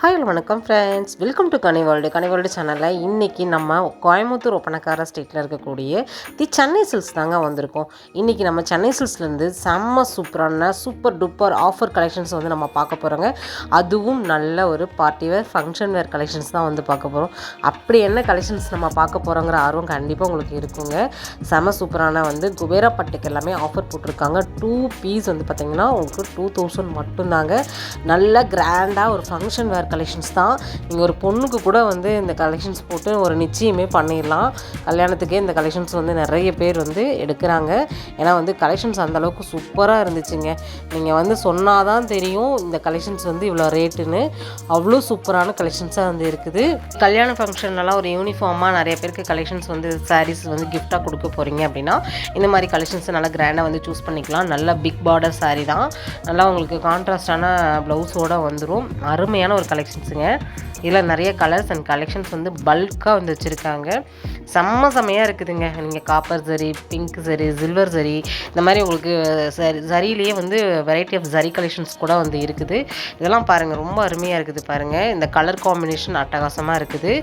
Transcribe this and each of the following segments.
Hi வணக்கம் friends welcome to Kani world சேனலில் இன்றைக்கி நம்ம கோயம்புத்தூர் ஒப்பனக்கார ஸ்ட்ரீட்டில் இருக்கக்கூடிய தி சென்னை சில்ஸ் தாங்க வந்திருக்கோம். இன்றைக்கி நம்ம சென்னை சில்ஸ்லேருந்து செம்ம சூப்பரான சூப்பர் டூப்பர் ஆஃபர் கலெக்ஷன்ஸ் வந்து நம்ம பார்க்க போகிறோங்க அதுவும் நல்ல ஒரு party wear function wear collections தான் வந்து பார்க்க போகிறோம் அப்படி என்ன கலெக்ஷன்ஸ் நம்ம பார்க்க போகிறோங்கிற ஆர்வம் கண்டிப்பாக உங்களுக்கு இருக்குங்க. செம்ம சூப்பரான வந்து குபேரா பட்டுக்கு எல்லாமே ஆஃபர் போட்டிருக்காங்க. டூ பீஸ் வந்து பார்த்திங்கன்னா உங்களுக்கு டூ தௌசண்ட் மட்டும்தாங்க. நல்ல கிராண்டாக ஒரு ஃபங்க்ஷன் வேர் கலெக்ஷன்ஸ் தான். நீங்கள் ஒரு பொண்ணுக்கு கூட வந்து இந்த கலெக்ஷன்ஸ் போட்டு ஒரு நிச்சயமே பண்ணிடலாம். கல்யாணத்துக்கே இந்த கலெக்ஷன்ஸ் வந்து நிறைய பேர் வந்து எடுக்கிறாங்க. ஏன்னா வந்து கலெக்ஷன்ஸ் அந்தளவுக்கு சூப்பராக இருந்துச்சுங்க. நீங்கள் வந்து சொன்னால் தான் தெரியும் இந்த கலெக்ஷன்ஸ் வந்து இவ்வளோ ரேட்டுன்னு. அவ்வளோ சூப்பரான கலெக்ஷன்ஸாக வந்து இருக்குது. கல்யாண ஃபங்க்ஷன்லலாம் ஒரு யூனிஃபார்மாக நிறைய பேருக்கு கலெக்ஷன்ஸ் வந்து சாரீஸ் வந்து கிஃப்டாக கொடுக்க போகிறீங்க அப்படின்னா இந்த மாதிரி கலெக்ஷன்ஸ் நல்லா கிராண்டாக வந்து சூஸ் பண்ணிக்கலாம். நல்ல பிக் பார்டர் சாரீ தான். நல்லா உங்களுக்கு கான்ட்ராஸ்டான ப்ளவுஸோடு வந்துடும் அருமையான ஒரு கலெக்ஷன்ஸுங்க இதில் நிறைய கலர்ஸ் அண்ட் கலெக்ஷன்ஸ் வந்து பல்காக வந்து வச்சுருக்காங்க. செம்ம செம்மையாக இருக்குதுங்க. நீங்கள் காப்பர் சரி பிங்க் சரி சில்வர் சரி இந்த மாதிரி உங்களுக்கு சரி சரியிலேயே வந்து வெரைட்டி ஆஃப் சரி கலெக்ஷன்ஸ் கூட வந்து இருக்குது. இதெல்லாம் பாருங்கள் ரொம்ப அருமையாக இருக்குது பாருங்கள் இந்த கலர் காம்பினேஷன் அட்டகாசமாக இருக்குது.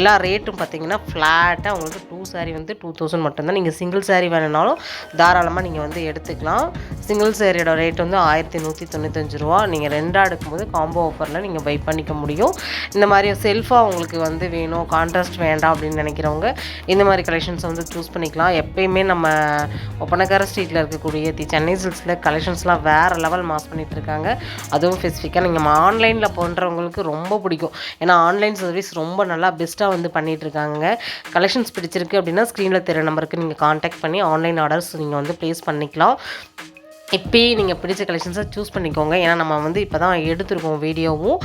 எல்லா ரேட்டும் பார்த்தீங்கன்னா ஃப்ளாட்டாக உங்களுக்கு டூ சாரீ வந்து டூ தௌசண்ட் மட்டும்தான். நீங்கள் சிங்கிள் சாரீ வேணுனாலும் தாராளமாக நீங்கள் வந்து எடுத்துக்கலாம். சிங்கிள் சாரியோட ரேட் வந்து ஆயிரத்தி நூற்றி தொண்ணூத்தஞ்சு ரூபா. நீங்கள் ரெண்டாக எடுக்கும்போது காம்போ ஆஃபரில் நீங்கள் பை பண்ணிக்க முடியும். இந்த மாதிரி செல்ஃபாக உங்களுக்கு வந்து வேணும். கான்ட்ராஸ்ட் வேண்டாம் அப்படின்னு நினைக்கிறவங்க இந்த மாதிரி கலெக்ஷன்ஸ் வந்து சூஸ் பண்ணிக்கலாம். எப்பயுமே நம்ம ஒப்பனக்கார ஸ்ட்ரீட்டில் இருக்கக்கூடிய தி சென்னை சில்க்ஸில் கலெக்ஷன்ஸ்லாம் வேறு லெவல் மாஸ் பண்ணிகிட்டு இருக்காங்க. அதுவும் ஸ்பெசிஃபிக்காக நீங்கள் ஆன்லைனில் பண்ணுறவங்களுக்கு ரொம்ப பிடிக்கும். ஏன்னா ஆன்லைன் சர்வீஸ் ரொம்ப நல்லா பெஸ்ட்டாக வந்து பண்ணிகிட்டு இருக்காங்க. கலெக்ஷன்ஸ் பிடிச்சிருக்கு அப்படின்னா ஸ்க்ரீனில் தெரிய நம்பருக்கு நீங்கள் காண்டாக்ட் பண்ணி ஆன்லைன் ஆர்டர்ஸ் நீங்கள் வந்து ப்ளேஸ் பண்ணிக்கலாம். இப்போயே நீங்கள் பிடிச்ச கலெக்ஷன்ஸை சூஸ் பண்ணிக்கோங்க. ஏன்னா நம்ம வந்து இப்போ தான் எடுத்துருக்கோம் வீடியோவும்.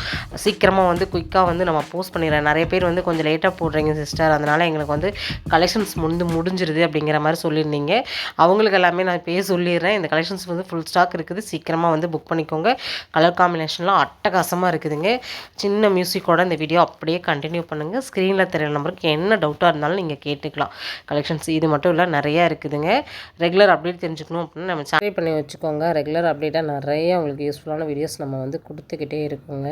சீக்கிரமாக வந்து குயிக்காக வந்து நம்ம போஸ்ட் பண்ணிடுறேன் நிறைய பேர் வந்து கொஞ்சம் லேட்டாக போடுறீங்க சிஸ்டர் அதனால் எங்களுக்கு வந்து கலெக்ஷன்ஸ் முடிந்து முடிஞ்சிருது அப்படிங்கிற மாதிரி சொல்லியிருந்தீங்க. அவங்களுக்கு எல்லாமே நான் இப்போயே சொல்லிடுறேன். இந்த கலெக்ஷன்ஸ் வந்து ஃபுல் ஸ்டாக் இருக்குது. சீக்கிரமாக வந்து புக் பண்ணிக்கோங்க. கலர் காம்பினேஷன்லாம் அட்டகாசமாக இருக்குதுங்க. சின்ன மியூசிக்கோட இந்த வீடியோ அப்படியே கண்டினியூ பண்ணுங்கள் ஸ்க்ரீனில் தெரியல நம்பருக்கு என்ன டவுட்டாக இருந்தாலும் நீங்கள் கேட்டுக்கலாம். கலெக்ஷன்ஸ் இது மட்டும் இல்லை நிறையா இருக்குதுங்க. ரெகுலர் அப்டேட் தெரிஞ்சுக்கணும் அப்படின்னா நம்ம சேனல் பண்ணி வச்சு வச்சுக்கோங்க. ரெகுலர் அப்டேட்டாக நிறைய உங்களுக்கு யூஸ்ஃபுல்லான வீடியோஸ் நம்ம வந்து கொடுத்துக்கிட்டே இருக்கோங்க.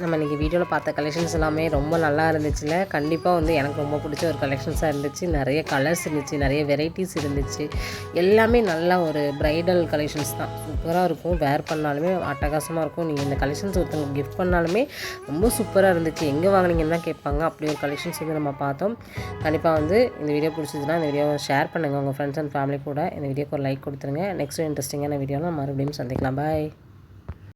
நம்ம இன்றைக்கி வீடியோவில் பார்த்த கலெக்ஷன்ஸ் எல்லாமே ரொம்ப நல்லா இருந்துச்சுல. கண்டிப்பாக வந்து எனக்கு ரொம்ப பிடிச்ச ஒரு கலெக்ஷன்ஸாக இருந்துச்சு. நிறைய கலர்ஸ் இருந்துச்சு நிறைய வெரைட்டிஸ் இருந்துச்சு. எல்லாமே நல்லா ஒரு ப்ரைடல் கலெக்ஷன்ஸ் தான். சூப்பராக இருக்கும். வேர் பண்ணாலுமே அட்டகாசமாக இருக்கும். நீங்கள் இந்த கலெக்ஷன்ஸ் ஒருத்தவங்க கிஃப்ட் பண்ணாலுமே ரொம்ப சூப்பராக இருந்துச்சு. எங்கே வாங்குனீங்கன்னு தான் கேட்பாங்க. அப்படி ஒரு கலெக்ஷன்ஸ் வந்து நம்ம பார்த்தோம். கண்டிப்பாக வந்து இந்த வீடியோ பிடிச்சதுன்னா இந்த வீடியோவை ஷேர் பண்ணுங்கள் உங்கள் ஃப்ரெண்ட்ஸ் அண்ட் ஃபேமிலி கூட. இந்த வீடியோக்கு ஒரு லைக் கொடுத்துருங்க. நெக்ஸ்ட் இன்ட்ரெஸ்டிங்கான வீடியோவில் மறுபடியும் சந்திக்கலாம். பாய்